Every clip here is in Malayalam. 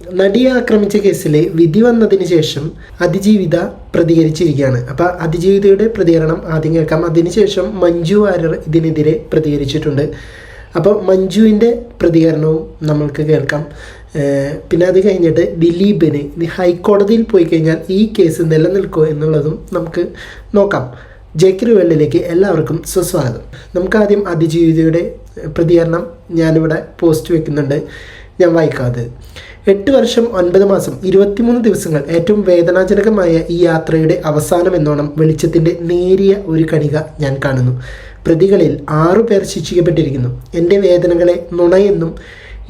നടിയെ ആക്രമിച്ച കേസിൽ വിധി വന്നതിന് ശേഷം അതിജീവിത പ്രതികരിച്ചിരിക്കുകയാണ്. അപ്പോൾ അതിജീവിതയുടെ പ്രതികരണം ആദ്യം കേൾക്കാം. അതിനുശേഷം മഞ്ജു വാര്യർ ഇതിനെതിരെ പ്രതികരിച്ചിട്ടുണ്ട്. അപ്പോൾ മഞ്ജുവിന്റെ പ്രതികരണവും നമ്മൾക്ക് കേൾക്കാം. പിന്നെ അത് കഴിഞ്ഞിട്ട് ദിലീപിന് ഹൈക്കോടതിയിൽ പോയി കഴിഞ്ഞാൽ ഈ കേസ് നിലനിൽക്കുമോ എന്നുള്ളതും നമുക്ക് നോക്കാം. ജേക്കറി വെള്ളിലേക്ക് എല്ലാവർക്കും സുസ്വാഗതം. നമുക്ക് ആദ്യം അതിജീവിതയുടെ പ്രതികരണം ഞാനിവിടെ പോസ്റ്റ് വെക്കുന്നുണ്ട്. ഞാൻ വായിക്കാതെ എട്ട് വർഷം ഒൻപത് മാസം ഇരുപത്തിമൂന്ന് ദിവസങ്ങൾ ഏറ്റവും വേദനാജനകമായ ഈ യാത്രയുടെ അവസാനം എന്നോണം വെളിച്ചത്തിന്റെ നേരിയ ഒരു കണിക ഞാൻ കാണുന്നു. പ്രതികളിൽ ആറു പേർ ശിക്ഷിക്കപ്പെട്ടിരിക്കുന്നു. എന്റെ വേദനകളെ നുണയെന്നും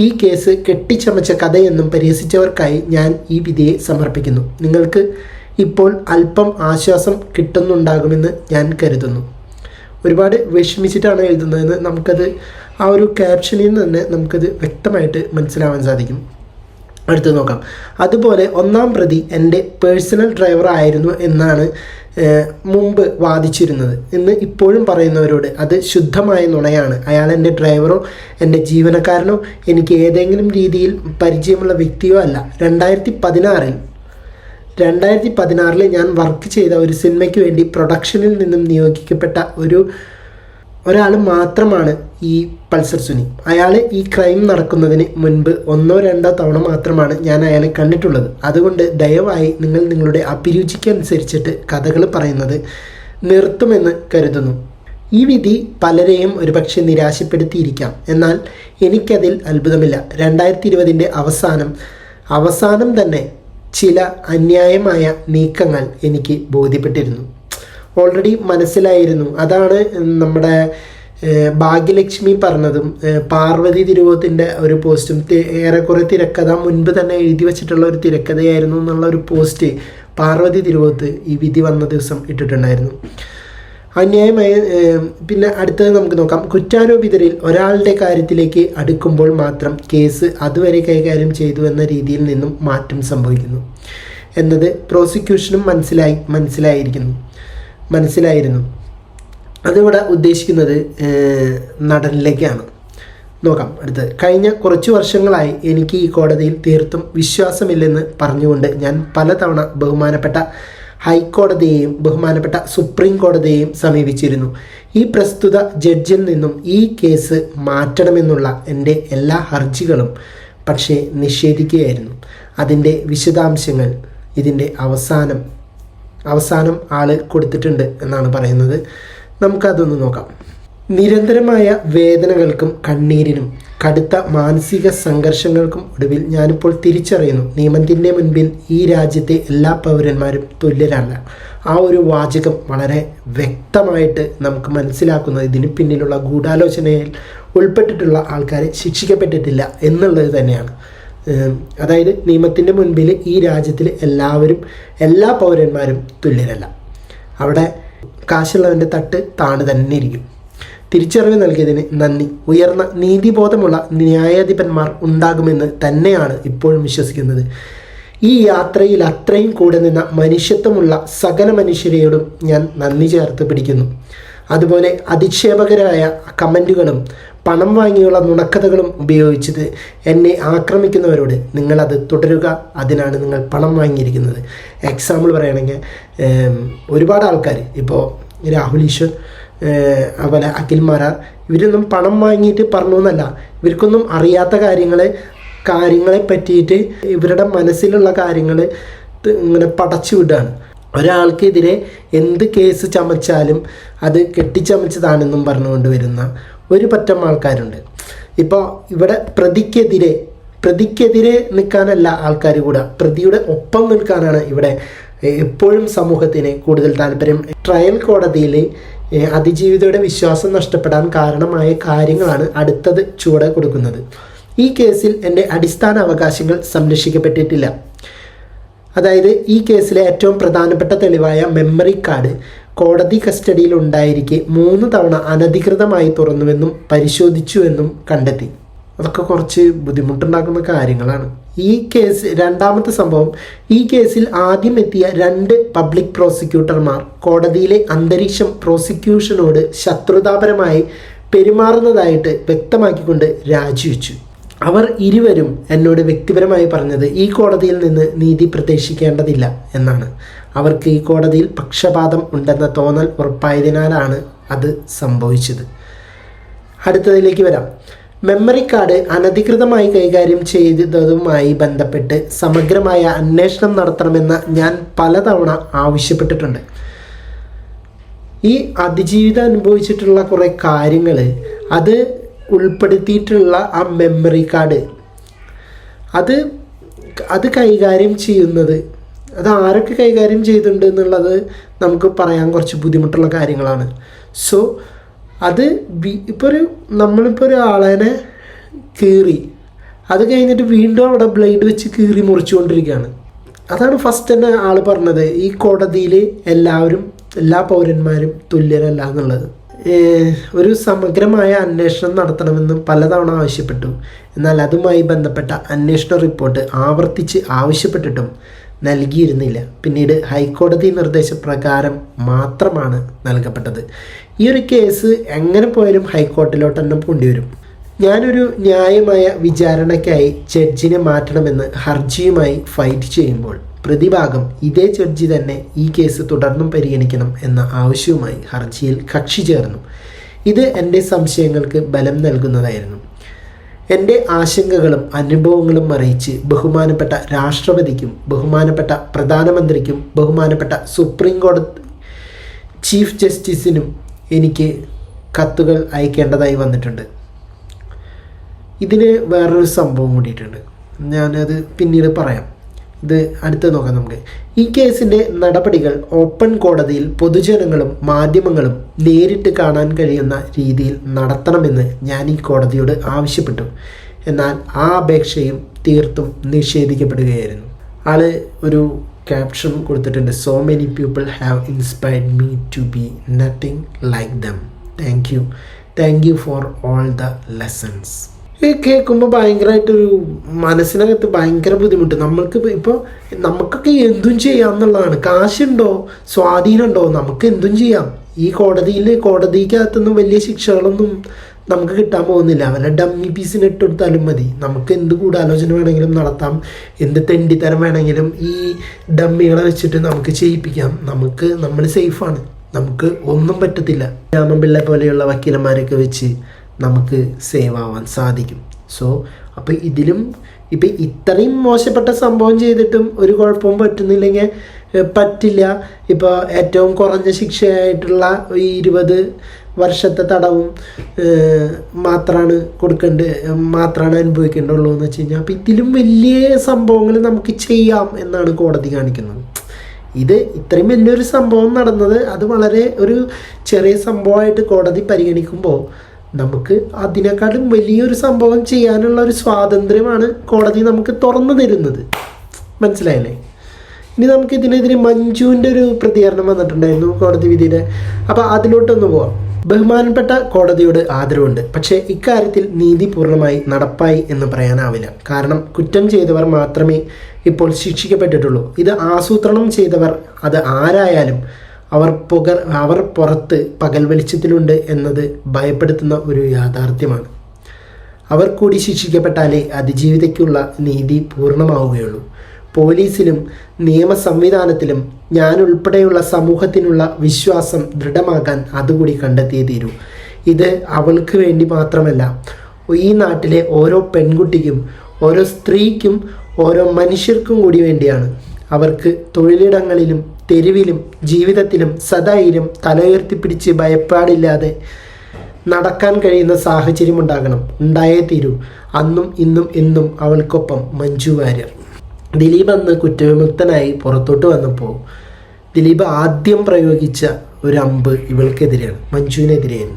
ഈ കേസ് കെട്ടിച്ചമച്ച കഥയെന്നും പരിഹസിച്ചവർക്കായി ഞാൻ ഈ വിധിയെ സമർപ്പിക്കുന്നു. നിങ്ങൾക്ക് ഇപ്പോൾ അല്പം ആശ്വാസം കിട്ടുന്നുണ്ടാകുമെന്ന് ഞാൻ കരുതുന്നു. ഒരുപാട് വിഷമിച്ചിട്ടാണ് എഴുതുന്നതെന്ന് നമുക്കത് ആ ഒരു ക്യാപ്ഷനിൽ നിന്ന് തന്നെ നമുക്കത് വ്യക്തമായിട്ട് മനസ്സിലാവാൻ സാധിക്കും. അടുത്ത് നോക്കാം. അതുപോലെ ഒന്നാം പ്രതി എന്റെ പേഴ്സണൽ ഡ്രൈവർ ആയിരുന്നു എന്നാണ് മുമ്പ് വാദിച്ചിരുന്നത്. എന്ന് ഇപ്പോഴും പറയുന്നവരോട് അത് ശുദ്ധമായ നുണയാണ്. അയാൾ എന്റെ ഡ്രൈവറോ എന്റെ ജീവനക്കാരനോ എനിക്ക് ഏതെങ്കിലും രീതിയിൽ പരിചയമുള്ള വ്യക്തിയോ അല്ല. രണ്ടായിരത്തി പതിനാറിൽ രണ്ടായിരത്തി പതിനാറിൽ ഞാൻ വർക്ക് ചെയ്ത ഒരു സിനിമയ്ക്ക് വേണ്ടി പ്രൊഡക്ഷനിൽ നിന്നും നിയോഗിക്കപ്പെട്ട ഒരു ഒരാൾ മാത്രമാണ് ഈ പൾസർ സുനി. അയാൾ ഈ ക്രൈം നടക്കുന്നതിന് മുൻപ് ഒന്നോ രണ്ടോ തവണ മാത്രമാണ് ഞാൻ അയാളെ കണ്ടിട്ടുള്ളത്. അതുകൊണ്ട് ദയവായി നിങ്ങൾ നിങ്ങളുടെ അഭിരുചിക്കനുസരിച്ചിട്ട് കഥകൾ പറയുന്നത് നിർത്തുമെന്ന് കരുതുന്നു. ഈ വിധി പലരെയും ഒരുപക്ഷെ നിരാശപ്പെടുത്തിയിരിക്കാം. എന്നാൽ എനിക്കതിൽ അത്ഭുതമില്ല. രണ്ടായിരത്തി ഇരുപതിന്റെ അവസാനം അവസാനം തന്നെ ചില അന്യായമായ നീക്കങ്ങൾ എനിക്ക് ബോധ്യപ്പെട്ടിരുന്നു. ഓൾറെഡി മനസ്സിലായിരുന്നു. അതാണ് നമ്മുടെ ഭാഗ്യലക്ഷ്മി പറഞ്ഞതും പാർവതി തിരുവോത്തിന്റെ ഒരു പോസ്റ്റും ഏറെക്കുറെ തിരക്കഥ മുൻപ് തന്നെ എഴുതി വെച്ചിട്ടുള്ള ഒരു തിരക്കഥയായിരുന്നു എന്നുള്ള ഒരു പോസ്റ്റ് പാർവതി തിരുവോത്ത് ഈ വിധി വന്ന ദിവസം ഇട്ടിട്ടുണ്ടായിരുന്നു. അന്യായമായി പിന്നെ അടുത്തത് നമുക്ക് നോക്കാം. കുറ്റാരോപിതരിൽ ഒരാളുടെ കാര്യത്തിലേക്ക് അടുക്കുമ്പോൾ മാത്രം കേസ് അതുവരെ കൈകാര്യം ചെയ്തു എന്ന രീതിയിൽ നിന്നും മാറ്റം സംഭവിക്കുന്നു. എന്നത് പ്രോസിക്യൂഷനും മനസ്സിലായി മനസ്സിലായിരിക്കുന്നു. മനസ്സിലായിരുന്നു. അതിവിടെ ഉദ്ദേശിക്കുന്നത് നടനിലേക്കാണ്. നോക്കാം അടുത്തത് കഴിഞ്ഞ കുറച്ച് വർഷങ്ങളായി എനിക്ക് ഈ കോടതിയിൽ തീർത്തും വിശ്വാസമില്ലെന്ന് പറഞ്ഞുകൊണ്ട് ഞാൻ പലതവണ ബഹുമാനപ്പെട്ട ഹൈക്കോടതിയെയും ബഹുമാനപ്പെട്ട സുപ്രീം കോടതിയെയും സമീപിച്ചിരുന്നു. ഈ പ്രസ്തുത ജഡ്ജിൽ നിന്നും ഈ കേസ് മാറ്റണമെന്നുള്ള എന്റെ എല്ലാ ഹർജികളും പക്ഷേ നിഷേധിക്കുകയായിരുന്നു. അതിന്റെ വിശദാംശങ്ങൾ ഇതിന്റെ അവസാനം അവസാനം ആൾ കൊടുത്തിട്ടുണ്ട് എന്നാണ് പറയുന്നത്. നമുക്കതൊന്ന് നോക്കാം. നിരന്തരമായ വേദനകൾക്കും കണ്ണീരിനും കടുത്ത മാനസിക സംഘർഷങ്ങൾക്കും ഒടുവിൽ ഞാനിപ്പോൾ തിരിച്ചറിയുന്നു. നിയമത്തിന്റെ മുൻപിൽ ഈ രാജ്യത്തെ എല്ലാ പൗരന്മാരും തുല്യരല്ല. ആ ഒരു വാചകം വളരെ വ്യക്തമായിട്ട് നമുക്ക് മനസ്സിലാക്കുന്നത് ഇതിന് പിന്നിലുള്ള ഗൂഢാലോചനയിൽ ഉൾപ്പെട്ടിട്ടുള്ള ആൾക്കാരെ ശിക്ഷിക്കപ്പെട്ടിട്ടില്ല എന്നുള്ളത് തന്നെയാണ്. അതായത് നിയമത്തിന്റെ മുൻപിൽ ഈ രാജ്യത്തിൽ എല്ലാവരും എല്ലാ പൗരന്മാരും തുല്യരല്ല. അവിടെ കാശുള്ളവന്റെ തട്ട് താണ് തന്നെ ഇരിക്കും. തിരിച്ചറിവ് നൽകിയതിന് നന്ദി. ഉയർന്ന നീതിബോധമുള്ള ന്യായാധിപന്മാർ ഉണ്ടാകുമെന്ന് തന്നെയാണ് ഇപ്പോഴും വിശ്വസിക്കുന്നത്. ഈ യാത്രയിൽ അത്രയും കൂടെ നിന്ന മനുഷ്യത്വമുള്ള സകല മനുഷ്യരെയോടും ഞാൻ നന്ദി ചേർത്ത് പിടിക്കുന്നു. അതുപോലെ അധിക്ഷേപകരായ കമന്റുകളും പണം വാങ്ങിയുള്ള നുണക്കഥകളും ഉപയോഗിച്ചത് എന്നെ ആക്രമിക്കുന്നവരോട് നിങ്ങളത് തുടരുക. അതിനാണ് നിങ്ങൾ പണം വാങ്ങിയിരിക്കുന്നത്. എക്സാമ്പിൾ പറയുകയാണെങ്കിൽ ഒരുപാട് ആൾക്കാർ ഇപ്പോൾ രാഹുൽ ഈശ്വർ അതുപോലെ അഖിൽ മാരാർ ഇവരൊന്നും പണം വാങ്ങിയിട്ട് പറഞ്ഞു എന്നല്ല. ഇവർക്കൊന്നും അറിയാത്ത കാര്യങ്ങൾ കാര്യങ്ങളെ പറ്റിയിട്ട് ഇവരുടെ മനസ്സിലുള്ള കാര്യങ്ങൾ ഇങ്ങനെ പടച്ചു വിടുകയാണ്. ഒരാൾക്കെതിരെ എന്ത് കേസ് ചമച്ചാലും അത് കെട്ടിച്ചമച്ചതാണെന്നും പറഞ്ഞുകൊണ്ട് വരുന്ന ഒരു പറ്റം ആൾക്കാരുണ്ട്. ഇപ്പോൾ ഇവിടെ പ്രതിക്കെതിരെ പ്രതിക്കെതിരെ നിൽക്കാനല്ല ആൾക്കാർ കൂടെ. പ്രതിയുടെ ഒപ്പം നിൽക്കാനാണ് ഇവിടെ എപ്പോഴും സമൂഹത്തിന് കൂടുതൽ താല്പര്യം. ട്രയൽ കോടതിയിൽ അതിജീവിതയുടെ വിശ്വാസം നഷ്ടപ്പെടാൻ കാരണമായ കാര്യങ്ങളാണ് അടുത്തത് ചുവടെ കൊടുക്കുന്നത്. ഈ കേസിൽ എന്റെ അടിസ്ഥാന അവകാശങ്ങൾ സംരക്ഷിക്കപ്പെട്ടിട്ടില്ല. അതായത് ഈ കേസിലെ ഏറ്റവും പ്രധാനപ്പെട്ട തെളിവായ മെമ്മറി കാർഡ് കോടതി കസ്റ്റഡിയിൽ ഉണ്ടായിരിക്കെ മൂന്ന് തവണ അനധികൃതമായി തുറന്നുവെന്നും പരിശോധിച്ചുവെന്നും കണ്ടെത്തി. അതൊക്കെ കുറച്ച് ബുദ്ധിമുട്ടുണ്ടാക്കുന്ന കാര്യങ്ങളാണ്. ഈ കേസ് രണ്ടാമത്തെ സംഭവം ഈ കേസിൽ ആദ്യം എത്തിയ രണ്ട് പബ്ലിക് പ്രോസിക്യൂട്ടർമാർ കോടതിയിലെ അന്തരീക്ഷം പ്രോസിക്യൂഷനോട് ശത്രുതാപരമായി പെരുമാറുന്നതായിട്ട് വ്യക്തമാക്കിക്കൊണ്ട് രാജിവെച്ചു. അവർ ഇരുവരും എന്നോട് വ്യക്തിപരമായി പറഞ്ഞത് ഈ കോടതിയിൽ നിന്ന് നീതി പ്രതീക്ഷിക്കേണ്ടതില്ല എന്നാണ്. അവർക്ക് ഈ കോടതിയിൽ പക്ഷപാതം ഉണ്ടെന്ന തോന്നൽ ഉറപ്പായതിനാലാണ് അത് സംഭവിച്ചത്. അടുത്തതിലേക്ക് വരാം. മെമ്മറി കാർഡ് അനധികൃതമായി കൈകാര്യം ചെയ്തതുമായി ബന്ധപ്പെട്ട് സമഗ്രമായ അന്വേഷണം നടത്തണമെന്ന് ഞാൻ പലതവണ ആവശ്യപ്പെട്ടിട്ടുണ്ട്. ഈ അതിജീവിതം അനുഭവിച്ചിട്ടുള്ള കുറേ കാര്യങ്ങൾ അത് ഉൾപ്പെടുത്തിയിട്ടുള്ള ആ മെമ്മറി കാർഡ് അത് അത് കൈകാര്യം ചെയ്യുന്നത്. അത് ആരൊക്കെ കൈകാര്യം ചെയ്തിട്ടുണ്ട് എന്നുള്ളത് നമുക്ക് പറയാൻ കുറച്ച് ബുദ്ധിമുട്ടുള്ള കാര്യങ്ങളാണ്. സോ അത് ഇപ്പോൾ ഒരു നമ്മളിപ്പോൾ ഒരു ആളെ കീറി അത് കഴിഞ്ഞിട്ട് വീണ്ടും അവിടെ ബ്ലേഡ് വെച്ച് കീറി മുറിച്ചുകൊണ്ടിരിക്കുകയാണ്. അതാണ് ഫസ്റ്റ് തന്നെ ആൾ പറഞ്ഞത് ഈ കോടതിയിൽ എല്ലാവരും എല്ലാ പൗരന്മാരും തുല്യരല്ല എന്നുള്ളത്. ഒരു സമഗ്രമായ അന്വേഷണം നടത്തണമെന്ന് പലതവണ ആവശ്യപ്പെട്ടു. എന്നാൽ അതുമായി ബന്ധപ്പെട്ട അന്വേഷണ റിപ്പോർട്ട് ആവർത്തിച്ച് ആവശ്യപ്പെട്ടിട്ടും നൽകിയിരുന്നില്ല. പിന്നീട് ഹൈക്കോടതി നിർദ്ദേശപ്രകാരം മാത്രമാണ് നൽകപ്പെട്ടത്. ഈ ഒരു കേസ് എങ്ങനെ പോയാലും ഹൈക്കോടതിയിലോട്ട് തന്നെ കൊണ്ടുവരും വരും ഞാനൊരു ന്യായമായ വിചാരണയ്ക്കായി ജഡ്ജിനെ മാറ്റണമെന്ന് ഹർജിയുമായി ഫൈറ്റ് ചെയ്യുമ്പോൾ പ്രതിഭാഗം ഇതേ ജഡ്ജി തന്നെ ഈ കേസ് തുടർന്നും പരിഗണിക്കണം എന്ന ആവശ്യവുമായി ഹർജിയിൽ കക്ഷി ചേർന്നു. ഇത് എന്റെ സംശയങ്ങൾക്ക് ബലം നൽകുന്നതായിരുന്നു. എന്റെ ആശങ്കകളും അനുഭവങ്ങളും അറിയിച്ച് ബഹുമാനപ്പെട്ട രാഷ്ട്രപതിക്കും ബഹുമാനപ്പെട്ട പ്രധാനമന്ത്രിക്കും ബഹുമാനപ്പെട്ട സുപ്രീം കോടതി ചീഫ് ജസ്റ്റിസിനും എനിക്ക് കത്തുകൾ അയക്കേണ്ടതായി വന്നിട്ടുണ്ട്. ഇതിന് വേറൊരു സംഭവം കൂടിയിട്ടുണ്ട്. ഞാനത് പിന്നീട് പറയാം. ഇത് അടുത്ത് നോക്കാം നമുക്ക്. ഈ കേസിന്റെ നടപടികൾ ഓപ്പൺ കോടതിയിൽ പൊതുജനങ്ങളും മാധ്യമങ്ങളും നേരിട്ട് കാണാൻ കഴിയുന്ന രീതിയിൽ നടത്തണമെന്ന് ഞാൻ ഈ കോടതിയോട് ആവശ്യപ്പെട്ടു. എന്നാൽ ആ അപേക്ഷയും തീർത്തും നിഷേധിക്കപ്പെടുകയായിരുന്നു. ആൾ ഒരു ക്യാപ്ഷൻ കൊടുത്തിട്ടുണ്ട്. So many people have inspired me to be nothing like them thank you thank you for all the lessons കേൾക്കുമ്പോൾ ഭയങ്കരമായിട്ടൊരു മനസ്സിനകത്ത് ഭയങ്കര ബുദ്ധിമുട്ട്. നമ്മൾക്ക് ഇപ്പോൾ നമുക്കൊക്കെ എന്തും ചെയ്യാം എന്നുള്ളതാണ് കാശുണ്ടോ? സ്വാധീനമുണ്ടോ? നമുക്ക് എന്തും ചെയ്യാം. ഈ കോടതിയിൽ കോടതിക്കകത്തൊന്നും വലിയ ശിക്ഷകളൊന്നും നമുക്ക് കിട്ടാൻ പോകുന്നില്ല. വല്ല ഡമ്മി പീസിന് ഇട്ടെടുത്താലും മതി. നമുക്ക് എന്ത് ഗൂഢാലോചന വേണമെങ്കിലും നടത്താം. എന്ത് തെണ്ടിത്തരം വേണമെങ്കിലും ഈ ഡമ്മികളെ വെച്ചിട്ട് നമുക്ക് ചെയ്യിപ്പിക്കാം. നമുക്ക് നമ്മൾ സേഫാണ്. നമുക്ക് ഒന്നും പറ്റത്തില്ല. രാമപിള്ള പോലെയുള്ള വക്കീലന്മാരൊക്കെ വെച്ച് നമുക്ക് സേവ് ആവാൻ സാധിക്കും. സോ അപ്പോൾ ഇതിലും ഇപ്പം ഇത്രയും മോശപ്പെട്ട സംഭവം ചെയ്തിട്ടും ഒരു കുഴപ്പവും പറ്റുന്നില്ലെങ്കിൽ പറ്റില്ല. ഇപ്പോൾ ഏറ്റവും കുറഞ്ഞ ശിക്ഷയായിട്ടുള്ള ഈ ഇരുപത് വർഷത്തെ തടവും മാത്രമാണ് കൊടുക്കേണ്ട മാത്രമാണ് അനുഭവിക്കേണ്ടുള്ളൂ എന്ന് വെച്ച് കഴിഞ്ഞാൽ അപ്പോൾ ഇതിലും വലിയ സംഭവങ്ങൾ നമുക്ക് ചെയ്യാം എന്നാണ് കോടതി കാണിക്കുന്നത്. ഇത് ഇത്രയും വലിയൊരു സംഭവം നടന്നത് അത് വളരെ ഒരു ചെറിയ സംഭവമായിട്ട് കോടതി പരിഗണിക്കുമ്പോൾ നമുക്ക് അതിനേക്കാളും വലിയൊരു സംഭവം ചെയ്യാനുള്ള ഒരു സ്വാതന്ത്ര്യമാണ് കോടതി നമുക്ക് തുറന്നു തരുന്നത്. മനസ്സിലായില്ലേ? ഇനി നമുക്ക് ഇതിനെതിരെ മഞ്ജുവിന്റെ ഒരു പ്രതികരണം വന്നിട്ടുണ്ടായിരുന്നു കോടതി വിധിയുടെ. അപ്പോൾ അതിലോട്ടൊന്ന് പോവാം. ബഹുമാനപ്പെട്ട കോടതിയോട് ആദരവുണ്ട്. പക്ഷേ ഇക്കാര്യത്തിൽ നീതി പൂർണമായി നടപ്പായി എന്ന് പറയാനാവില്ല. കാരണം കുറ്റം ചെയ്തവർ മാത്രമേ ഇപ്പോൾ ശിക്ഷിക്കപ്പെട്ടിട്ടുള്ളൂ. ഇത് ആസൂത്രണം ചെയ്തവർ അത് ആരായാലും അവർ പുക അവർ പുറത്ത് പകൽ വെളിച്ചത്തിലുണ്ട് എന്നത് ഭയപ്പെടുത്തുന്ന ഒരു യാഥാർത്ഥ്യമാണ്. അവർ കൂടി ശിക്ഷിക്കപ്പെട്ടാലേ അതിജീവിതയ്ക്കുള്ള നീതി പൂർണമാവുകയുള്ളൂ. പോലീസിലും നിയമ സംവിധാനത്തിലും ഞാൻ ഉൾപ്പെടെയുള്ള സമൂഹത്തിനുള്ള വിശ്വാസം ദൃഢമാകാൻ അതുകൂടി കണ്ടെത്തിയേ തീരൂ. ഇത് അവൾക്ക് വേണ്ടി മാത്രമല്ല ഈ നാട്ടിലെ ഓരോ പെൺകുട്ടിക്കും ഓരോ സ്ത്രീക്കും ഓരോ മനുഷ്യർക്കും കൂടി വേണ്ടിയാണ്. അവർക്ക് തൊഴിലിടങ്ങളിലും തെരുവിലും ജീവിതത്തിലും സധൈര്യം തലയുയർത്തിപ്പിടിച്ച് ഭയപ്പാടില്ലാതെ നടക്കാൻ കഴിയുന്ന സാഹചര്യം ഉണ്ടാകണം ഉണ്ടായേ തീരൂ. അന്നും ഇന്നും എന്നും അവൾക്കൊപ്പം മഞ്ജു വാര്യർ. ദിലീപ് അന്ന് കുറ്റവിമുക്തനായി പുറത്തോട്ട് വന്നപ്പോൾ ദിലീപ് ആദ്യം പ്രയോഗിച്ച ഒരു അമ്പ് ഇവൾക്കെതിരെയാണ് മഞ്ജുവിനെതിരെയാണ്.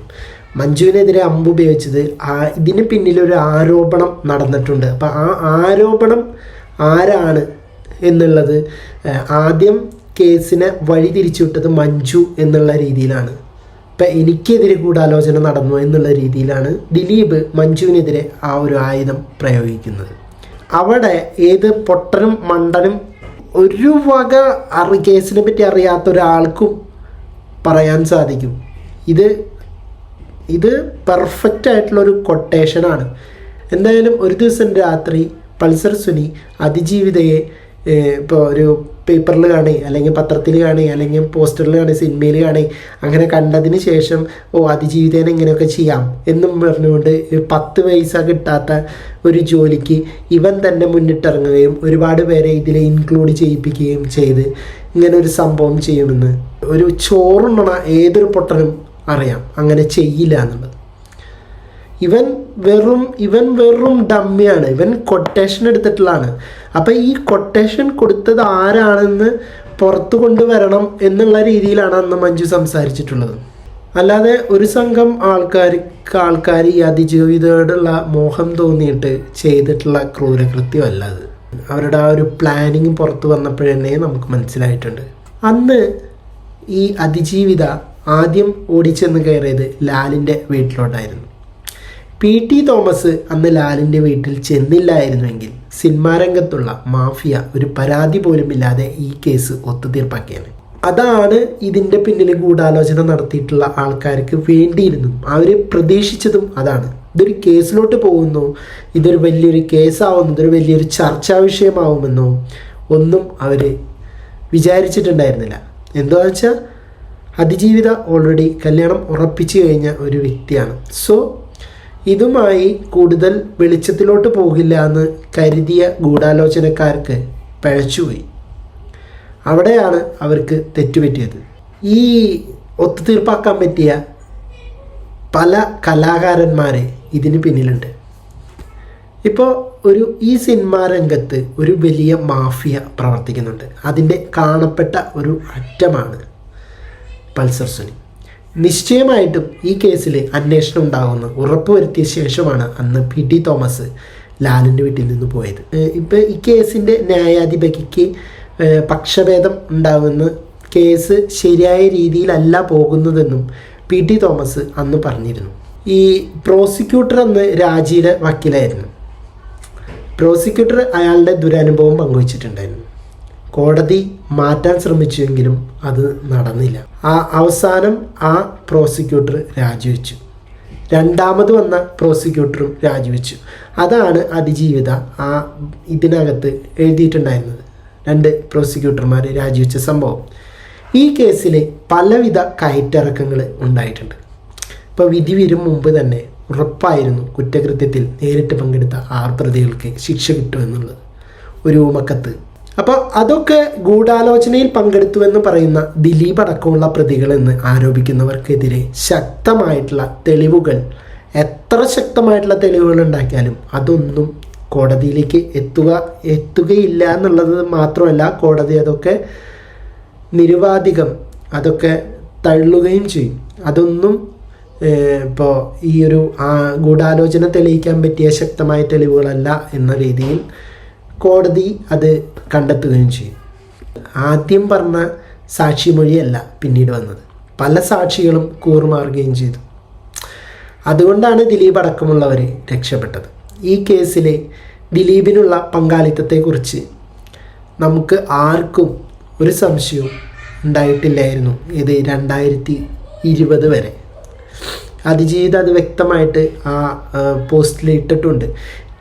മഞ്ജുവിനെതിരെ അമ്പ് ഉപയോഗിച്ചത് ആ ഇതിന് പിന്നിലൊരു ആരോപണം നടന്നിട്ടുണ്ട്. അപ്പം ആ ആരോപണം ആരാണ് എന്നുള്ളത് ആദ്യം കേസിനെ വഴി തിരിച്ചുവിട്ടത് മഞ്ജു എന്നുള്ള രീതിയിലാണ്. ഇപ്പം എനിക്കെതിരെ ഗൂഢാലോചന നടന്നു എന്നുള്ള രീതിയിലാണ് ദിലീപ് മഞ്ജുവിനെതിരെ ആ ഒരു ആയുധം പ്രയോഗിക്കുന്നത്. അവിടെ ഏത് പൊട്ടനും മണ്ടനും ഒരു വക അറി കേസിനെ പറ്റി അറിയാത്ത ഒരാൾക്കും പറയാൻ സാധിക്കും. ഇത് ഇത് പെർഫെക്റ്റ് ആയിട്ടുള്ള ആയിട്ടുള്ളൊരു കൊട്ടേഷനാണ് എന്തായാലും ഒരു ദിവസം രാത്രി പൾസർ സുനി അതിജീവിതയെ ഇപ്പോൾ ഒരു പേപ്പറിൽ കാണി അല്ലെങ്കിൽ പത്രത്തിൽ കാണി അല്ലെങ്കിൽ പോസ്റ്ററിൽ കാണി സിനിമയിൽ കാണി അങ്ങനെ കണ്ടതിന് ശേഷം ഓ അതിജീവിതേനെ ഇങ്ങനെയൊക്കെ ചെയ്യാം എന്നും പറഞ്ഞുകൊണ്ട് പത്ത് പൈസ കിട്ടാത്ത ഒരു ജോലിക്ക് ഇവൻ തന്നെ മുന്നിട്ടിറങ്ങുകയും ഒരുപാട് പേരെ ഇതിൽ ഇൻക്ലൂഡ് ചെയ്യിപ്പിക്കുകയും ചെയ്ത് ഇങ്ങനെ ഒരു സംഭവം ചെയ്യുമെന്ന്. ഒരു ചോറുണ്ണണ ഏതൊരു പൊട്ടനും അറിയാം. അങ്ങനെ ചെയ്യില്ല എന്നുള്ളത്. ഇവൻ വെറും ഇവൻ വെറും ഡമ്മിയാണ് ഇവൻ കൊട്ടേഷൻ എടുത്തിട്ടുള്ളതാണ്. അപ്പോൾ ഈ കൊട്ടേഷൻ കൊടുത്തത് ആരാണെന്ന് പുറത്തു കൊണ്ടുവരണം എന്നുള്ള രീതിയിലാണ് അന്ന് മഞ്ജു സംസാരിച്ചിട്ടുള്ളത്. അല്ലാതെ ഒരു സംഘം ആൾക്കാർക്ക് ആൾക്കാർ ഈ അതിജീവിതയോടുള്ള മോഹം തോന്നിയിട്ട് ചെയ്തിട്ടുള്ള ക്രൂരകൃത്യമല്ല അത്. അവരുടെ ആ ഒരു പ്ലാനിങ് പുറത്തു വന്നപ്പോഴന്നെ നമുക്ക് മനസ്സിലായിട്ടുണ്ട്. അന്ന് ഈ അതിജീവിത ആദ്യം ഓടിച്ചെന്ന് കയറിയത് ലാലിന്റെ വീട്ടിലോട്ടായിരുന്നു. പി ടി തോമസ് അന്ന് ലാലിന്റെ വീട്ടിൽ ചെന്നില്ലായിരുന്നുവെങ്കിൽ സിനിമാരംഗത്തുള്ള മാഫിയ ഒരു പരാതി പോലും ഇല്ലാതെ ഈ കേസ് ഒത്തുതീർപ്പാക്കിയാണ് അതാണ് ഇതിന്റെ പിന്നിൽ ഗൂഢാലോചന നടത്തിയിട്ടുള്ള ആൾക്കാർക്ക് വേണ്ടിയിരുന്നു അവർ പ്രതീക്ഷിച്ചതും അതാണ്. ഇതൊരു കേസിലോട്ട് പോകുന്നു ഇതൊരു വലിയൊരു കേസാവുന്നു ഇതൊരു വലിയൊരു ചർച്ചാ വിഷയമാവുമെന്നോ ഒന്നും അവർ വിചാരിച്ചിട്ടുണ്ടായിരുന്നില്ല. എന്താണെന്ന് വെച്ചാൽ അതിജീവിത ഓൾറെഡി കല്യാണം ഉറപ്പിച്ചു കഴിഞ്ഞ ഒരു വ്യക്തിയാണ്. സോ ഇതുമായി കൂടുതൽ വെളിച്ചത്തിലോട്ട് പോകില്ല എന്ന് കരുതിയ ഗൂഢാലോചനക്കാർക്ക് പഴച്ചുപോയി. അവിടെയാണ് അവർക്ക് തെറ്റുപറ്റിയത്. ഈ ഒത്തുതീർപ്പാക്കാൻ പറ്റിയ പല കലാകാരന്മാരെ ഇതിന് പിന്നിലുണ്ട്. ഇപ്പോൾ ഒരു ഈ സിനിമാ രംഗത്ത് ഒരു വലിയ മാഫിയ പ്രവർത്തിക്കുന്നുണ്ട്. അതിന്റെ കാണപ്പെട്ട ഒരു അറ്റമാണ് പൾസർ സുനി. നിശ്ചയമായിട്ടും ഈ കേസിൽ അന്വേഷണം ഉണ്ടാകുമെന്ന് ഉറപ്പുവരുത്തിയ ശേഷമാണ് അന്ന് പി ടി തോമസ് ലാലിന്റെ വീട്ടിൽ നിന്ന് പോയത്. ഇപ്പോൾ ഈ കേസിന്റെ ന്യായാധിപതിക്ക് പക്ഷഭേദം ഉണ്ടാകുമെന്ന് കേസ് ശരിയായ രീതിയിലല്ല പോകുന്നതെന്നും പി ടി തോമസ് അന്ന് പറഞ്ഞിരുന്നു. ഈ പ്രോസിക്യൂട്ടർ അന്ന് രാജിയുടെ വക്കീലായിരുന്നു. പ്രോസിക്യൂട്ടർ അയാളുടെ ദുരനുഭവം പങ്കുവച്ചിട്ടുണ്ടായിരുന്നു. കോടതി മാറ്റാൻ ശ്രമിച്ചുവെങ്കിലും അത് നടന്നില്ല. ആ അവസാനം ആ പ്രോസിക്യൂട്ടർ രാജിവെച്ചു. രണ്ടാമത് വന്ന പ്രോസിക്യൂട്ടറും രാജിവെച്ചു. അതാണ് അതിജീവിത ആ ഇതിനകത്ത് എഴുതിയിട്ടുണ്ടായിരുന്നത്. രണ്ട് പ്രോസിക്യൂട്ടർമാർ രാജിവെച്ച സംഭവം. ഈ കേസിൽ പലവിധ കയറ്റിറക്കങ്ങൾ ഉണ്ടായിട്ടുണ്ട്. ഇപ്പോൾ വിധി വരും മുമ്പ് തന്നെ ഉറപ്പായിരുന്നു കുറ്റകൃത്യത്തിൽ നേരിട്ട് പങ്കെടുത്ത ആർപ്രതികൾക്ക് പ്രതികൾക്ക് ശിക്ഷ കിട്ടുമെന്നുള്ളത്. ഒരു ഊമക്കത്ത് അപ്പോൾ അതൊക്കെ ഗൂഢാലോചനയിൽ പങ്കെടുത്തു എന്ന് പറയുന്ന ദിലീപ് അടക്കമുള്ള പ്രതികളെന്ന് ആരോപിക്കുന്നവർക്കെതിരെ ശക്തമായിട്ടുള്ള തെളിവുകൾ എത്ര ശക്തമായിട്ടുള്ള തെളിവുകൾ ഉണ്ടാക്കിയാലും അതൊന്നും കോടതിയിലേക്ക് എത്തുക എത്തുകയില്ല എന്നുള്ളത് മാത്രമല്ല കോടതി അതൊക്കെ നിരുവാധികം അതൊക്കെ തള്ളുകയും ചെയ്യും. അതൊന്നും ഇപ്പോൾ ഈ ഒരു ഗൂഢാലോചന തെളിയിക്കാൻ പറ്റിയ ശക്തമായ തെളിവുകളല്ല എന്ന രീതിയിൽ കോടതി അത് കണ്ടെത്തുകയും ചെയ്യും. ആദ്യം പറഞ്ഞ സാക്ഷി സാക്ഷിമൊഴിയല്ല പിന്നീട് വന്നത്. പല സാക്ഷികളും കൂറുമാറുകയും ചെയ്തു. അതുകൊണ്ടാണ് ദിലീപ് അടക്കമുള്ളവർ രക്ഷപ്പെട്ടത്. ഈ കേസിലെ ദിലീപിനുള്ള പങ്കാളിത്തത്തെക്കുറിച്ച് നമുക്ക് ആർക്കും ഒരു സംശയവും ഉണ്ടായിട്ടില്ലായിരുന്നു. ഇത് രണ്ടായിരത്തി ഇരുപത് വരെ. അതിജീവിത അത് വ്യക്തമായിട്ട് ആ പോസ്റ്റിൽ ഇട്ടിട്ടുണ്ട്.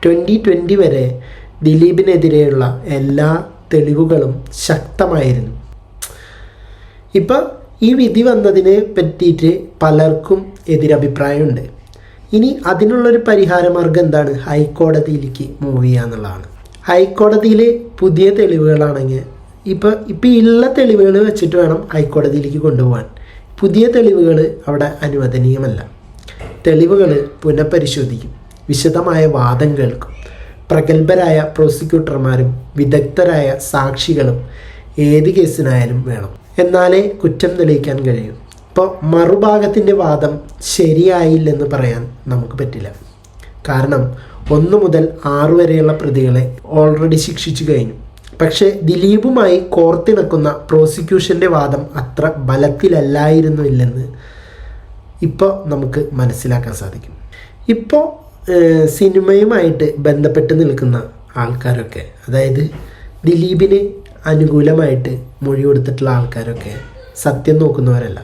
ട്വന്റി ട്വന്റി വരെ ദിലീപിനെതിരെയുള്ള എല്ലാ തെളിവുകളും ശക്തമായിരുന്നു. ഇപ്പം ഈ വിധി വന്നതിനെ പറ്റിയിട്ട് പലർക്കും എതിരഭിപ്രായമുണ്ട്. ഇനി അതിനുള്ളൊരു പരിഹാര മാർഗം എന്താണ്? ഹൈക്കോടതിയിലേക്ക് മൂവ് ചെയ്യുക എന്നുള്ളതാണ്. ഹൈക്കോടതിയിൽ പുതിയ തെളിവുകളാണെങ്കിൽ ഇപ്പോൾ ഇപ്പോൾ ഉള്ള തെളിവുകൾ വെച്ചിട്ട് വേണം ഹൈക്കോടതിയിലേക്ക് കൊണ്ടുപോകാൻ. പുതിയ തെളിവുകൾ അവിടെ അനുവദനീയമല്ല. തെളിവുകൾ പുനഃപരിശോധിക്കും. വിശദമായ വാദം കേൾക്കും. പ്രഗത്ഭരായ പ്രോസിക്യൂട്ടർമാരും വിദഗ്ധരായ സാക്ഷികളും ഏത് കേസിനായാലും വേണം. എന്നാലേ കുറ്റം തെളിയിക്കാൻ കഴിയൂ. ഇപ്പോൾ മറുഭാഗത്തിന്റെ വാദം ശരിയായില്ലെന്ന് പറയാൻ നമുക്ക് പറ്റില്ല. കാരണം ഒന്ന് മുതൽ ആറ് വരെയുള്ള പ്രതികളെ ഓൾറെഡി ശിക്ഷിച്ചു കഴിഞ്ഞു. പക്ഷേ ദിലീപുമായി കോർത്തിണക്കുന്ന പ്രോസിക്യൂഷന്റെ വാദം അത്ര ബലത്തിലല്ലായിരുന്നു ഇല്ലെന്ന് ഇപ്പോൾ നമുക്ക് മനസ്സിലാക്കാൻ സാധിക്കും. ഇപ്പോൾ സിനിമയുമായിട്ട് ബന്ധപ്പെട്ട് നിൽക്കുന്ന ആൾക്കാരൊക്കെ അതായത് ദിലീപിന് അനുകൂലമായിട്ട് മൊഴി കൊടുത്തിട്ടുള്ള ആൾക്കാരൊക്കെ സത്യം നോക്കുന്നവരല്ല.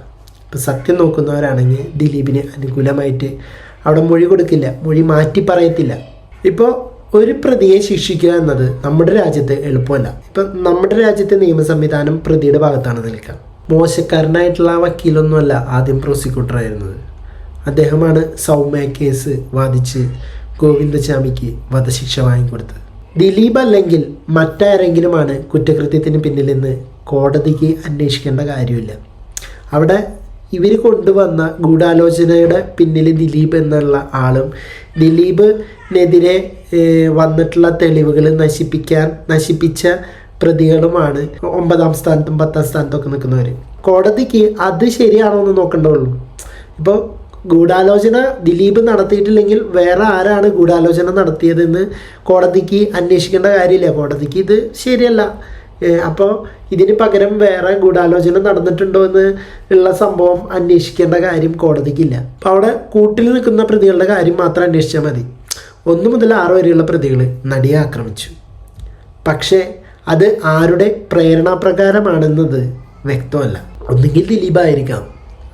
ഇപ്പം സത്യം നോക്കുന്നവരാണെങ്കിൽ ദിലീപിന് അനുകൂലമായിട്ട് അവിടെ മൊഴി കൊടുക്കില്ല മൊഴി മാറ്റി പറയത്തില്ല. ഇപ്പോൾ ഒരു പ്രതിയെ ശിക്ഷിക്കുക എന്നത് നമ്മുടെ രാജ്യത്ത് എളുപ്പമല്ല. ഇപ്പം നമ്മുടെ രാജ്യത്തെ നിയമ സംവിധാനം പ്രതിയുടെ ഭാഗത്താണ് നിൽക്കുക. മോശക്കാരനായിട്ടുള്ള വക്കീലൊന്നുമല്ല ആദ്യം പ്രോസിക്യൂട്ടർ ആയിരുന്നത് അദ്ദേഹമാണ് സൗമ്യ കേസ് വാദിച്ച് ഗോവിന്ദചാമിക്ക് വധശിക്ഷ വാങ്ങിക്കൊടുത്തത്. ദിലീപ് അല്ലെങ്കിൽ മറ്റാരെങ്കിലുമാണ് കുറ്റകൃത്യത്തിന് പിന്നിലെന്ന് കോടതിക്ക് അന്വേഷിക്കേണ്ട കാര്യമില്ല. അവിടെ ഇവർ കൊണ്ടുവന്ന ഗൂഢാലോചനയുടെ പിന്നിൽ ദിലീപ് എന്നുള്ള ആളും ദിലീപിനെതിരെ വന്നിട്ടുള്ള തെളിവുകൾ നശിപ്പിക്കാൻ നശിപ്പിച്ച പ്രതികളുമാണ് ഒമ്പതാം സ്ഥാനത്തും പത്താം സ്ഥാനത്തും ഒക്കെ നിൽക്കുന്നവർ കോടതിക്ക് അത് ശരിയാണോ എന്ന് നോക്കേണ്ടതുള്ളൂ ഇപ്പോൾ ഗൂഢാലോചന ദിലീപ് നടത്തിയിട്ടില്ലെങ്കിൽ വേറെ ആരാണ് ഗൂഢാലോചന നടത്തിയതെന്ന് കോടതിക്ക് അന്വേഷിക്കേണ്ട കാര്യമില്ല. കോടതിക്ക് ഇത് ശരിയല്ല. അപ്പോൾ ഇതിന് പകരം വേറെ ഗൂഢാലോചന നടന്നിട്ടുണ്ടോ എന്ന് ഉള്ള സംഭവം അന്വേഷിക്കേണ്ട കാര്യം കോടതിക്കില്ല. അപ്പോൾ അവിടെ കൂട്ടിൽ നിൽക്കുന്ന പ്രതികളുടെ കാര്യം മാത്രം അന്വേഷിച്ചാൽ മതി. ഒന്ന് മുതൽ ആറ് വരെയുള്ള പ്രതികൾ നടിയെ ആക്രമിച്ചു. പക്ഷേ അത് ആരുടെ പ്രേരണാപ്രകാരമാണെന്നത് വ്യക്തമല്ല. ഒന്നുകിൽ ദിലീപായിരിക്കാം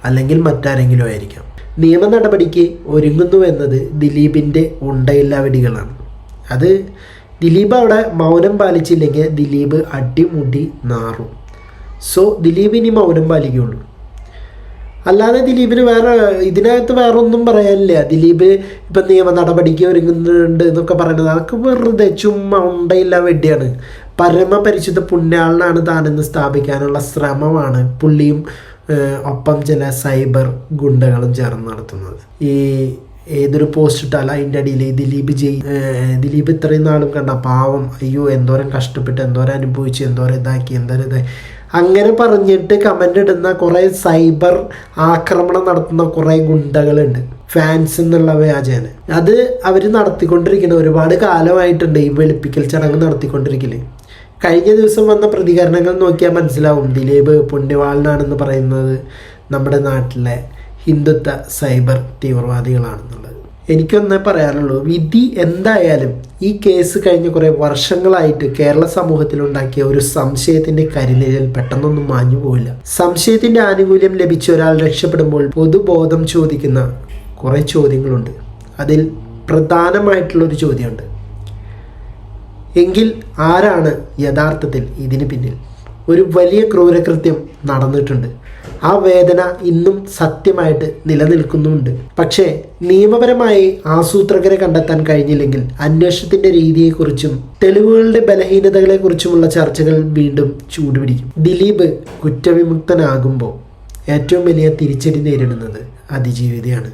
അല്ലെങ്കിൽ മറ്റാരെങ്കിലും ആയിരിക്കാം. നിയമ നടപടിക്ക് ഒരുങ്ങുന്നു എന്നത് ദിലീപിന്റെ ഉണ്ടയില്ലാവടികളാണ് അത് ദിലീപ് അവിടെ മൗനം പാലിച്ചില്ലെങ്കിൽ ദിലീപ് അടിമുടി നാറും. സോ ദിലീപ് ഇനി മൗനം പാലിക്കുള്ളൂ അല്ലാതെ ദിലീപിന് വേറെ ഇതിനകത്ത് വേറെ ഒന്നും പറയാനില്ല. ദിലീപ് ഇപ്പം നിയമ നടപടിക്ക് ഒരുങ്ങുന്നുണ്ട് എന്നൊക്കെ പറയുന്നത് അതൊക്കെ വെറുതെ ചുമ്മാ ഉണ്ടയില്ല വെടിയാണ്. പരമപരിശുദ്ധ പുണ്യാളനാണ് താനെന്ന് സ്ഥാപിക്കാനുള്ള ശ്രമമാണ് പുള്ളിയും ഒപ്പം ചില സൈബർ ഗുണ്ടകളും ചേർന്ന് നടത്തുന്നത്. ഈ ഏതൊരു പോസ്റ്റ് ഇട്ടാൽ അതിന്റെ അടിയിൽ ദിലീപ് ജയ് ദിലീപ് ഇത്രയും നാളും കണ്ട പാവം അയ്യോ എന്തോരം കഷ്ടപ്പെട്ട് എന്തോരം അനുഭവിച്ച് എന്തോരം ഇതാക്കി എന്തോരം ഇതായി അങ്ങനെ പറഞ്ഞിട്ട് കമന്റ് ഇടുന്ന കുറേ സൈബർ ആക്രമണം നടത്തുന്ന കുറേ ഗുണ്ടകളുണ്ട്. ഫാൻസ് എന്നുള്ള വ്യാജേന. അത് അവർ നടത്തിക്കൊണ്ടിരിക്കുന്നത് ഒരുപാട് കാലമായിട്ടുണ്ട് ഈ വെളുപ്പിക്കൽ ചടങ്ങ് നടത്തിക്കൊണ്ടിരിക്കൽ. കഴിഞ്ഞ ദിവസം വന്ന പ്രതികരണങ്ങൾ നോക്കിയാൽ മനസ്സിലാവും. ദിലീപ് പുണ്യവാളനാണെന്ന് പറയുന്നത് നമ്മുടെ നാട്ടിലെ ഹിന്ദുത്വ സൈബർ തീവ്രവാദികളാണെന്നുള്ളത്. എനിക്കൊന്നേ പറയാനുള്ളൂ വിധി എന്തായാലും ഈ കേസ് കഴിഞ്ഞ കുറേ വർഷങ്ങളായിട്ട് കേരള സമൂഹത്തിൽ ഉണ്ടാക്കിയ ഒരു സംശയത്തിന്റെ കരിനിഴൽ പെട്ടെന്നൊന്നും മാഞ്ഞു പോവില്ല. സംശയത്തിന്റെ ആനുകൂല്യം ലഭിച്ച ഒരാൾ രക്ഷപ്പെടുമ്പോൾ പൊതുബോധം ചോദിക്കുന്ന കുറേ ചോദ്യങ്ങളുണ്ട്. അതിൽ പ്രധാനമായിട്ടുള്ളൊരു ചോദ്യമുണ്ട്. എങ്കിൽ ആരാണ് യഥാർത്ഥത്തിൽ ഇതിന് പിന്നിൽ? ഒരു വലിയ ക്രൂരകൃത്യം നടന്നിട്ടുണ്ട്. ആ വേദന ഇന്നും സത്യമായിട്ട് നിലനിൽക്കുന്നുണ്ട്. പക്ഷേ നിയമപരമായി ആസൂത്രകരെ കണ്ടെത്താൻ കഴിഞ്ഞില്ലെങ്കിൽ അന്വേഷണത്തിന്റെ രീതിയെക്കുറിച്ചും തെളിവുകളുടെ ബലഹീനതകളെക്കുറിച്ചുമുള്ള ചർച്ചകൾ വീണ്ടും ചൂടുപിടിക്കും. ദിലീപ് കുറ്റവിമുക്തനാകുമ്പോൾ ഏറ്റവും വലിയ തിരിച്ചടി നേരിടുന്നത് അതിജീവിതയാണ്.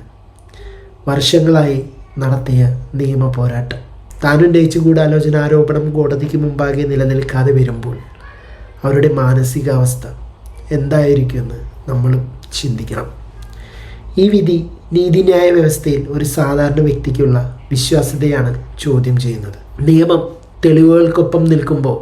വർഷങ്ങളായി നടത്തിയ നിയമ പോരാട്ടം. താനുന്നയിച്ച ഗൂഢാലോചന ആരോപണം കോടതിക്ക് മുമ്പാകെ നിലനിൽക്കാതെ വരുമ്പോൾ അവരുടെ മാനസികാവസ്ഥ എന്തായിരിക്കുമെന്ന് നമ്മൾ ചിന്തിക്കണം. ഈ വിധി നീതിന്യായ വ്യവസ്ഥയിൽ ഒരു സാധാരണ വ്യക്തിക്കുള്ള വിശ്വാസ്യതയാണ് ചോദ്യം ചെയ്യുന്നത്. നിയമം തെളിവുകൾക്കൊപ്പം നിൽക്കുമ്പോൾ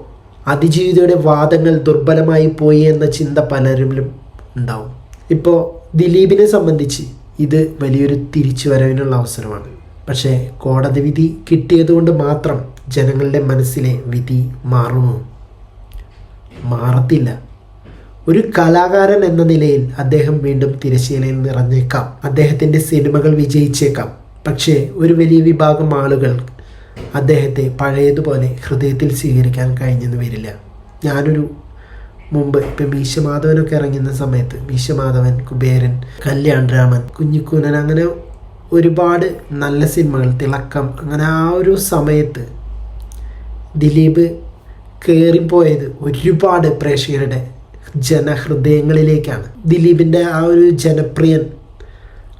അതിജീവിതയുടെ വാദങ്ങൾ ദുർബലമായി പോയി എന്ന ചിന്ത പലരിലും ഉണ്ടാവും. ഇപ്പോൾ ദിലീപിനെ സംബന്ധിച്ച് ഇത് വലിയൊരു തിരിച്ചുവരവിനുള്ള അവസരമാണ്. പക്ഷേ കോടതി വിധി കിട്ടിയതുകൊണ്ട് മാത്രം ജനങ്ങളുടെ മനസ്സിലെ വിധി മാറുമോ മാറത്തില്ല. ഒരു കലാകാരൻ എന്ന നിലയിൽ അദ്ദേഹം വീണ്ടും തിരശ്ശീലയിൽ നിറഞ്ഞേക്കാം. അദ്ദേഹത്തിന്റെ സിനിമകൾ വിജയിച്ചേക്കാം. പക്ഷേ ഒരു വലിയ വിഭാഗം ആളുകൾ അദ്ദേഹത്തെ പഴയതുപോലെ ഹൃദയത്തിൽ സ്വീകരിക്കാൻ കഴിഞ്ഞെന്ന് വരില്ല. ഞാനൊരു മുമ്പ് ഇപ്പം മീശമാധവനൊക്കെ ഇറങ്ങുന്ന സമയത്ത് മീശമാധവൻ കുബേരൻ കല്യാൺ രാമൻ കുഞ്ഞിക്കൂനൻ അങ്ങനെ ഒരുപാട് നല്ല സിനിമകൾ തിളക്കം അങ്ങനെ ആ ഒരു സമയത്ത് ദിലീപ് കയറിപ്പോയത് ഒരുപാട് പ്രേക്ഷകരുടെ ജനഹൃദയങ്ങളിലേക്കാണ്. ദിലീപിന്റെ ആ ഒരു ജനപ്രിയൻ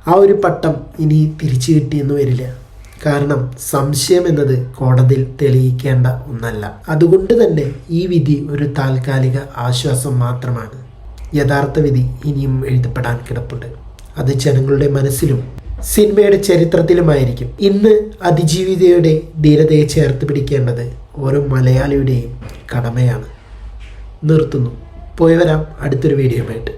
ആ ഒരു പട്ടം ഇനി തിരിച്ചു കിട്ടിയെന്ന് വരില്ല. കാരണം സംശയം എന്നത് കോടതിയിൽ തെളിയിക്കേണ്ട ഒന്നല്ല. അതുകൊണ്ട് തന്നെ ഈ വിധി ഒരു താൽക്കാലിക ആശ്വാസം മാത്രമാണ്. യഥാർത്ഥ വിധി ഇനിയും എഴുതപ്പെടാൻ കിടപ്പുണ്ട്. അത് ജനങ്ങളുടെ മനസ്സിലും സിനിമയുടെ ചരിത്രത്തിലുമായിരിക്കും ഇന്ന് അതിജീവിതയുടെ ധീരതയെ ചേർത്ത് പിടിക്കേണ്ടത് ഓരോ മലയാളിയുടെയും കടമയാണ്. നിർത്തുന്നു. പോയി വരാം. അടുത്തൊരു വീഡിയോയുമായിട്ട്.